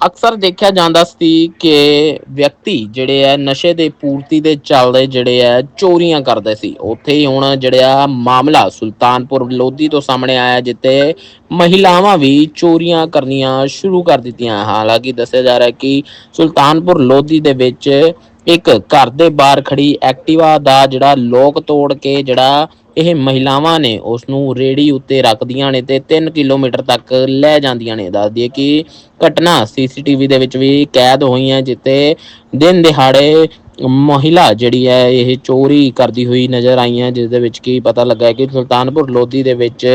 ਅਕਸਰ ਦੇਖਿਆ ਜਾਂਦਾ ਸੀ ਕਿ ਵਿਅਕਤੀ ਜਿਹੜੇ ਆ, ਨਸ਼ੇ ਦੇ ਪੂਰਤੀ ਦੇ ਚੱਲਦੇ ਜਿਹੜੇ ਆ, ਚੋਰੀਆਂ ਕਰਦੇ ਸੀ। ਉੱਥੇ ਹੀ ਹੁਣ ਜਿਹੜਾ ਮਾਮਲਾ ਸੁਲਤਾਨਪੁਰ ਲੋਧੀ ਤੋਂ ਸਾਹਮਣੇ ਆਇਆ ਜਿੱਤੇ ਮਹਿਲਾਵਾਂ ਵੀ ਚੋਰੀਆਂ ਕਰਨੀਆਂ ਸ਼ੁਰੂ ਕਰ ਦਿੱਤੀਆਂ। ਹਾਲਾਂਕਿ ਦੱਸਿਆ ਜਾ ਰਿਹਾ ਕਿ ਸੁਲਤਾਨਪੁਰ ਲੋਧੀ ਦੇ ਵਿੱਚ ਇੱਕ ਘਰ ਦੇ ਬਾਹਰ ਖੜੀ ਐਕਟਿਵਾ ਦਾ ਜਿਹੜਾ ਲੋਕ ਤੋੜ ਕੇ ਜਿਹੜਾ ਇਹ ਮਹਿਲਾਵਾਂ ਨੇ ਉਸ ਨੂੰ ਰੇੜੀ ਉੱਤੇ ਰੱਖਦੀਆਂ ਨੇ ਤੇ 3 ਕਿਲੋਮੀਟਰ ਤੱਕ ਲੈ ਜਾਂਦੀਆਂ ਨੇ। ਦੱਸ ਦਈਏ ਕਿ ਘਟਨਾ ਸੀਸੀਟੀਵੀ ਦੇ ਵਿੱਚ ਵੀ ਕੈਦ ਹੋਈ ਹੈ ਜਿੱਤੇ ਦਿਨ ਦਿਹਾੜੇ ਮਹਿਲਾ ਜਿਹੜੀ ਹੈ, ਇਹ ਚੋਰੀ ਕਰਦੀ ਹੋਈ ਨਜ਼ਰ ਆਈ ਹੈ, ਜਿਸ ਦੇ ਵਿੱਚ ਕੀ ਪਤਾ ਲੱਗਾ ਕਿ ਸੁਲਤਾਨਪੁਰ ਲੋਧੀ ਦੇ ਵਿੱਚ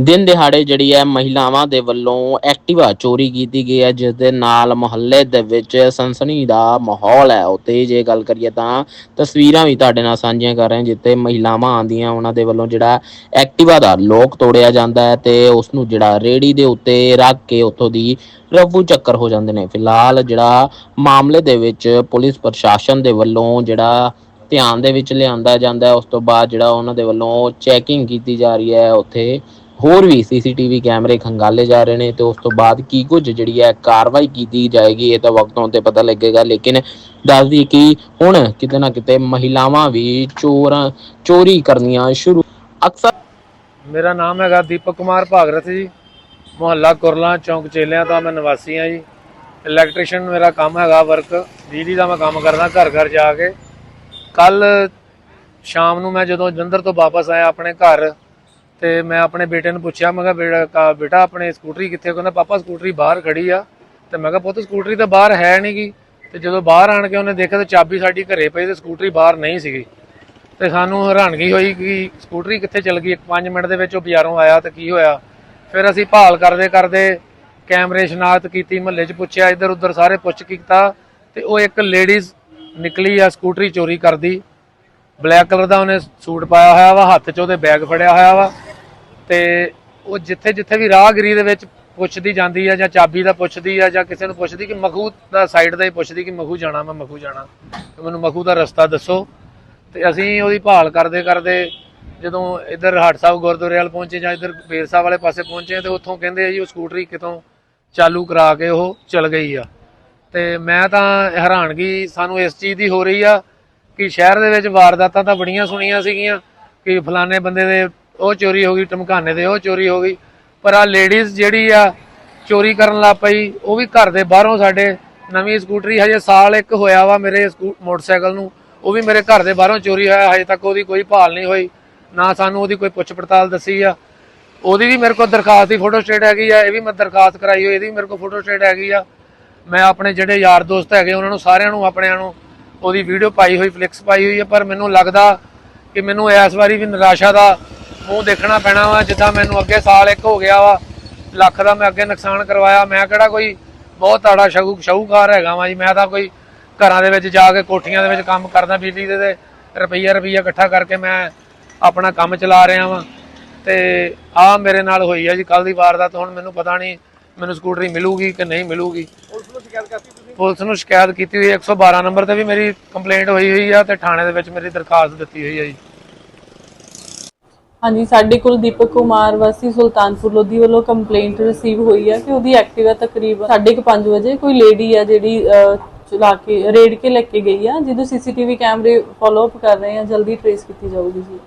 ਦਿਨ ਦਿਹਾੜੇ ਜਿਹੜੀ ਹੈ ਮਹਿਲਾਵਾਂ ਦੇ ਵੱਲੋਂ ਐਕਟਿਵਾ ਚੋਰੀ ਕੀਤੀ ਗਈ ਹੈ, ਜਿਸ ਦੇ ਨਾਲ ਮੁਹੱਲੇ ਦੇ ਵਿੱਚ ਸਨਸਨੀ ਦਾ ਮਾਹੌਲ ਹੈ। ਉੱਤੇ ਜੇ ਗੱਲ ਕਰੀਏ ਤਾਂ ਤਸਵੀਰਾਂ ਵੀ ਤੁਹਾਡੇ ਨਾਲ ਸਾਂਝੀਆਂ ਕਰ ਰਹੇ ਹਾਂ ਜਿੱਤੇ ਮਹਿਲਾਵਾਂ ਆਂਦੀਆਂ ਉਹਨਾਂ ਦੇ ਵੱਲੋਂ ਜਿਹੜਾ ਐਕਟਿਵਾ ਦਾ ਲੋਕ ਤੋੜਿਆ ਜਾਂਦਾ ਹੈ ਤੇ ਉਸ ਨੂੰ ਜਿਹੜਾ ਰੇੜੀ ਦੇ ਉੱਤੇ ਰੱਖ ਕੇ ਉੱਥੋਂ ਦੀ ਰਫੂ ਚੱਕਰ ਹੋ ਜਾਂਦੇ ਨੇ। ਫਿਲਹਾਲ ਜਿਹੜਾ ਮਾਮਲੇ ਦੇ ਵਿੱਚ ਪੁਲਿਸ ਪ੍ਰਸ਼ਾਸਨ ਦੇ ਵੱਲੋਂ ਜਿਹੜਾ ਧਿਆਨ ਦੇ ਵਿੱਚ ਲਿਆਂਦਾ ਜਾਂਦਾ ਹੈ, ਉਸ ਤੋਂ ਬਾਅਦ ਜਿਹੜਾ ਉਹਨਾਂ ਦੇ ਵੱਲੋਂ ਚੈਕਿੰਗ ਕੀਤੀ ਜਾ ਰਹੀ ਹੈ, ਉੱਥੇ ਹੋਰ ਵੀ ਸੀਸੀਟੀਵੀ ਕੈਮਰੇ ਖੰਗਾਲੇ ਜਾ ਰਹੇ ਨੇ ਤੇ ਉਸ ਤੋਂ ਬਾਅਦ ਕੀ ਕੁਝ ਜਿਹੜੀ ਹੈ ਕਾਰਵਾਈ ਕੀਤੀ ਜਾਏਗੀ, ਇਹ ਤਾਂ ਵਕਤ ਆਉਣ ਤੇ ਪਤਾ ਲੱਗੇਗਾ। ਲੇਕਿਨ ਦੱਸ ਦਈਏ ਕਿ ਹੁਣ ਕਿਤੇ ਨਾ ਕਿਤੇ ਮਹਿਲਾਵਾਂ ਵੀ ਚੋਰਾਂ, ਚੋਰੀ ਕਰਨੀਆਂ ਸ਼ੁਰੂ ਅਕਸਰ ਮੇਰਾ ਨਾਮ ਹੈਗਾ ਦੀਪਕ ਕੁਮਾਰ ਭਾਗਰਤ ਜੀ, ਮੁਹੱਲਾ ਕੁਰਲਾ, ਚੌਂਕ ਚੇਲਿਆਂ ਦਾ ਮੈਂ ਨਿਵਾਸੀ ਹਾਂ ਜੀ। ਇਲੈਕਟ੍ਰੀਸ਼ੀਅਨ ਮੇਰਾ ਕੰਮ ਹੈਗਾ ਵਰਕ, ਬਿਜਲੀ ਦਾ ਮੈਂ ਕੰਮ ਕਰਦਾ ਘਰ ਘਰ ਜਾ ਕੇ। ਕੱਲ ਸ਼ਾਮ ਨੂੰ ਮੈਂ ਜਦੋਂ ਜਲੰਧਰ ਤੋਂ ਵਾਪਸ ਆਇਆ ਆਪਣੇ ਘਰ ਤੇ ਮੈਂ ਆਪਣੇ ਬੇਟੇ ਨੂੰ ਪੁੱਛਿਆ, ਮੈਂ ਕਿਹਾ ਬੇਟਾ ਕਾ- ਬੇਟਾ ਆਪਣੇ ਸਕੂਟਰੀ ਕਿੱਥੇ? ਕਹਿੰਦਾ, ਪਾਪਾ, ਸਕੂਟਰੀ ਬਾਹਰ ਖੜੀ ਆ। ਤੇ ਮੈਂ ਕਿਹਾ, ਪੁੱਤ, ਸਕੂਟਰੀ ਤਾਂ ਬਾਹਰ ਹੈ ਨਹੀਂਗੀ ਤੇ ਜਦੋਂ ਬਾਹਰ ਆਣ ਕੇ ਉਹਨੇ ਦੇਖਿਆ ਤਾਂ ਚਾਬੀ ਸਾਡੀ ਘਰੇ ਪਈ ਤੇ ਸਕੂਟਰੀ ਬਾਹਰ ਨਹੀਂ ਸੀਗੀ। ਤੇ ਸਾਨੂੰ ਹੈਰਾਨਗੀ ਹੋਈ ਕਿ ਸਕੂਟਰੀ ਕਿੱਥੇ ਚਲ ਗਈ? 5 ਮਿੰਟ ਦੇ ਵਿੱਚ ਉਹ ਬਾਜ਼ਾਰੋਂ ਆਇਆ ਤੇ ਕੀ ਹੋਇਆ? ਫਿਰ ਅਸੀਂ ਭਾਲ ਕਰਦੇ ਕਰਦੇ ਕੈਮਰੇ ਸ਼ਨਾਖਤ ਕੀਤੀ, ਮਹੱਲੇ 'ਚ ਪੁੱਛਿਆ, ਇੱਧਰ ਉੱਧਰ ਸਾਰੇ ਪੁੱਛ ਕੀਤਾ ਤੇ ਉਹ ਇੱਕ ਲੇਡੀਜ਼ ਨਿਕਲੀ ਆ ਸਕੂਟਰੀ ਚੋਰੀ ਕਰਦੀ। ਬਲੈਕ ਕਲਰ ਦਾ ਉਹਨੇ ਸੂਟ ਪਾਇਆ ਹੋਇਆ ਵਾ, ਹੱਥ 'ਚ ਉਹਦੇ ਬੈਗ ਫੜਿਆ ਹੋਇਆ ਵਾ। ਤੇ ਉਹ ਜਿੱਥੇ ਜਿੱਥੇ ਵੀ ਰਾਹਗੀਰੀ ਦੇ ਵਿੱਚ ਪੁੱਛਦੀ ਜਾਂਦੀ ਆ ਜਾਂ ਚਾਬੀ ਦਾ ਪੁੱਛਦੀ ਆ ਜਾਂ ਕਿਸੇ ਨੂੰ ਪੁੱਛਦੀ ਕਿ ਮਖੂ ਦਾ ਸਾਈਡ ਦਾ ਹੀ ਪੁੱਛਦੀ ਕਿ ਮਖੂ ਜਾਣਾ, ਮੈਂ ਮਖੂ ਜਾਣਾ। ਤੇ ਮੈਨੂੰ ਮਖੂ ਦਾ ਰਸਤਾ ਦੱਸੋ। ਤੇ ਅਸੀਂ ਉਹਦੀ ਭਾਲ ਕਰਦੇ ਕਰਦੇ ਜਦੋਂ ਇੱਧਰ ਹਾਟ ਸਾਹਿਬ ਗੁਰਦੁਆਰੇ ਵਾਲ ਪਹੁੰਚੇ ਜਾਂ ਇੱਧਰ ਬੇਰ ਸਾਹਿਬ ਵਾਲੇ ਪਾਸੇ ਪਹੁੰਚੇ ਤੇ ਉੱਥੋਂ ਕਹਿੰਦੇ ਆ ਜੀ ਉਹ ਸਕੂਟਰੀ ਕਿਤੋਂ ਚਾਲੂ ਕਰਾ ਕੇ ਉਹ ਚਲ ਗਈ ਆ। ਤੇ ਮੈਂ ਤਾਂ ਹੈਰਾਨਗੀ ਸਾਨੂੰ ਇਸ ਚੀਜ਼ ਦੀ ਹੋ ਰਹੀ ਆ ਕਿ ਸ਼ਹਿਰ ਦੇ ਵਿੱਚ ਵਾਰਦਾਤਾਂ ਤਾਂ ਬੜੀਆਂ ਸੁਣੀਆਂ ਸੀਗੀਆਂ ਕਿ ਫਲਾਣੇ ਬੰਦੇ ਦੇ ਉਹ ਚੋਰੀ ਹੋ ਗਈ ਟਮਕਾਨੇ ਦੇ, ਉਹ ਚੋਰੀ ਹੋ ਗਈ। ਪਰ ਆ ਲੇਡੀਜ਼ ਜਿਹੜੀ ਆ, ਚੋਰੀ ਕਰਨ ਲੱਗ ਪਈ, ਉਹ ਵੀ ਘਰ ਦੇ ਬਾਹਰੋਂ ਸਾਡੇ ਨਵੀਂ ਸਕੂਟਰੀ ਹਜੇ ਸਾਲ ਇੱਕ ਹੋਇਆ ਵਾ ਮੇਰੇ ਸਕੂ- ਮੋਟਰਸਾਈਕਲ ਨੂੰ। ਉਹ ਵੀ ਮੇਰੇ ਘਰ ਦੇ ਬਾਹਰੋਂ ਚੋਰੀ ਹੋਇਆ, ਹਜੇ ਤੱਕ ਉਹਦੀ ਕੋਈ ਭਾਲ ਨਹੀਂ ਹੋਈ। ਨਾ ਸਾਨੂੰ ਉਹਦੀ ਕੋਈ ਪੁੱਛ ਪੜਤਾਲ ਦੱਸੀ ਆ। ਉਹਦੀ ਵੀ ਮੇਰੇ ਕੋਲ ਦਰਖਾਸਤ ਦੀ ਫੋਟੋ ਸਟੇਟ ਹੈਗੀ ਆ, ਇਹ ਵੀ ਮੈਂ ਦਰਖਾਸਤ ਕਰਾਈ ਹੋਈ, ਇਹਦੀ ਵੀ ਮੇਰੇ ਕੋਲ ਫੋਟੋ ਸਟੇਟ ਹੈਗੀ ਆ। ਮੈਂ ਆਪਣੇ ਜਿਹੜੇ ਯਾਰ ਦੋਸਤ ਹੈਗੇ, ਉਹਨਾਂ ਨੂੰ ਸਾਰਿਆਂ ਨੂੰ, ਆਪਣਿਆਂ ਨੂੰ ਉਹਦੀ ਵੀਡੀਓ ਪਾਈ ਹੋਈ ਫਲਿਕਸ ਪਾਈ ਹੋਈ ਹੈ ਪਰ ਮੈਨੂੰ ਲੱਗਦਾ ਕਿ ਮੈਨੂੰ ਇਸ ਵਾਰੀ ਵੀ ਨਿਰਾਸ਼ਾ ਦਾ ਮੂੰਹ ਦੇਖਣਾ ਪੈਣਾ ਵਾ ਜਿੱਦਾਂ ਮੈਨੂੰ ਅੱਗੇ ਸਾਲ ਇੱਕ ਹੋ ਗਿਆ ਵਾ ਲੱਖ ਦਾ ਮੈਂ ਅੱਗੇ ਨੁਕਸਾਨ ਕਰਵਾਇਆ। ਮੈਂ ਕਿਹੜਾ ਕੋਈ ਬਹੁਤ ਤਾੜਾ ਸ਼ਗੂ ਸ਼ਾਹੂਕਾਰ ਹੈਗਾ ਵਾਂ ਜੀ। ਮੈਂ ਤਾਂ ਕੋਈ ਘਰਾਂ ਦੇ ਵਿੱਚ ਜਾ ਕੇ ਕੋਠੀਆਂ ਦੇ ਵਿੱਚ ਕੰਮ ਕਰਦਾ ਬਿਜਲੀ ਦੇ ਤੇ ਰੁਪਈਆ ਰੁਪਈਆ ਇਕੱਠਾ ਕਰਕੇ ਮੈਂ ਆਪਣਾ ਕੰਮ ਚਲਾ ਰਿਹਾ ਵਾਂ। ਤੇ ਆ ਮੇਰੇ ਨਾਲ ਹੋਈ ਹੈ ਜੀ ਕੱਲ ਦੀ ਵਾਰਦਾਤ। ਹੁਣ ਮੈਨੂੰ ਪਤਾ ਨਹੀਂ ਮੈਨੂੰ ਸਕੂਟਰੀ ਮਿਲੂਗੀ ਕਿ ਨਹੀਂ ਮਿਲੂਗੀ। ਪੁਲਿਸ ਨੂੰ ਸ਼ਿਕਾਇਤ ਕੀਤੀ ਹੋਈ ਹੈ 112 ਨੰਬਰ ਤੇ ਵੀ ਮੇਰੀ ਕੰਪਲੇਂਟ ਹੋਈ ਹੋਈ ਆ ਤੇ ਥਾਣੇ ਦੇ ਵਿੱਚ ਮੇਰੀ ਦਰਖਾਸਤ ਦਿੱਤੀ ਹੋਈ ਹੈ ਜੀ। ਹਾਂਜੀ ਸਾਡੇ ਕੋਲ ਦੀਪਕ ਕੁਮਾਰ ਵਾਸੀ ਸੁਲਤਾਨਪੁਰ ਲੋਧੀ ਵੱਲੋਂ ਕੰਪਲੇਂਟ ਰਿਸੀਵ ਹੋਈ ਹੈ ਕਿ ਉਹਦੀ ਐਕਟਿਵਾ ਤਕਰੀਬਨ 5:30 ਵਜੇ। ਕੋਈ ਲੇਡੀ ਆ ਜਿਹੜੀ ਅਹ, ਚਲਾ ਕੇ ਰੇਡ ਕੇ ਲੈ ਕੇ ਗਈ ਆ ਜਿਹਨੂੰ ਸੀਸੀਟੀਵੀ ਕੈਮਰੇ ਫਾਲੋ ਅਪ ਕਰ ਰਹੇ ਆ ਜਲਦੀ ਟ੍ਰੇਸ ਕੀਤੀ ਜਾਊਗੀ ਜੀ।